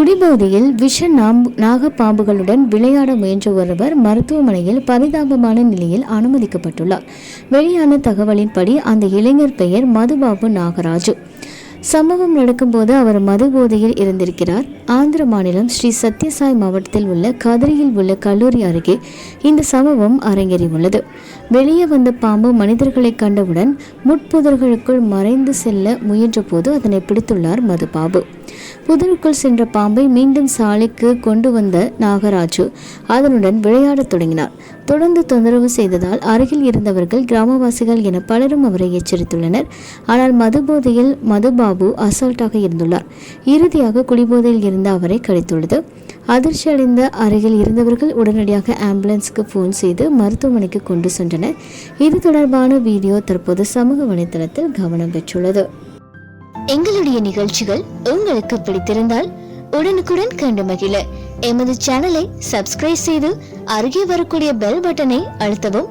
குடிபோதையில் விஷ நாகப்பாம்புகளுடன் விளையாட முயன்ற ஒருவர் மருத்துவமனையில் பரிதாபமான நிலையில் அனுமதிக்கப்பட்டுள்ளார். வெளியான தகவலின்படி அந்த இளைஞர் பெயர் மதுபாபு நாகராஜு. சம்பவம் நடக்கும்போது அவர் மது போதையில் இருந்திருக்கிறார். ஆந்திர மாநிலம் ஸ்ரீ சத்யசாய் மாவட்டத்தில் உள்ள கதிரியில் உள்ள கல்லூரி அருகே இந்த சம்பவம் அரங்கேறியுள்ளது. வெளியே வந்த பாம்பு மனிதர்களை கண்டவுடன் முட்புதர்களுக்குள் மறைந்து செல்ல முயன்றபோது அதனை பிடித்துள்ளார் மதுபாபு புதருக்குள் சென்ற பாம்பை மீண்டும் சாலைக்கு கொண்டு வந்த நாகராஜு அதனுடன் விளையாடத் தொடங்கினார். தொடர்ந்து தொந்தரவு செய்ததால் அருகில் இருந்தவர்கள் கிராமவாசிகள் என பலரும் அவரை எச்சரித்துள்ளனர். ஆனால் மதுபோதையில் பாபு அசால்ட்டாக இருந்துள்ளார். இறுதியாக குடிபோதையில் இருந்த அவரை கடித்துள்ளது. அதிர்ச்சி அடைந்த அருகில் இருந்தவர்கள் உடனடியாக ஆம்புலன்ஸுக்கு ஃபோன் செய்து மருத்துவமனைக்கு கொண்டு சென்றனர். இது தொடர்பான வீடியோ தற்போது சமூக வலைதளத்தில் கவனம் பெற்றுள்ளது. எங்களுடைய நிகழ்ச்சிகள் உங்களுக்கு பிடித்திருந்தால் உடனுக்குடன் கண்டு மகிழ. எமது சேனலை சப்ஸ்கிரைப் செய்து அருகே வரக்கூடிய பெல் பட்டனை அழுத்தவும்.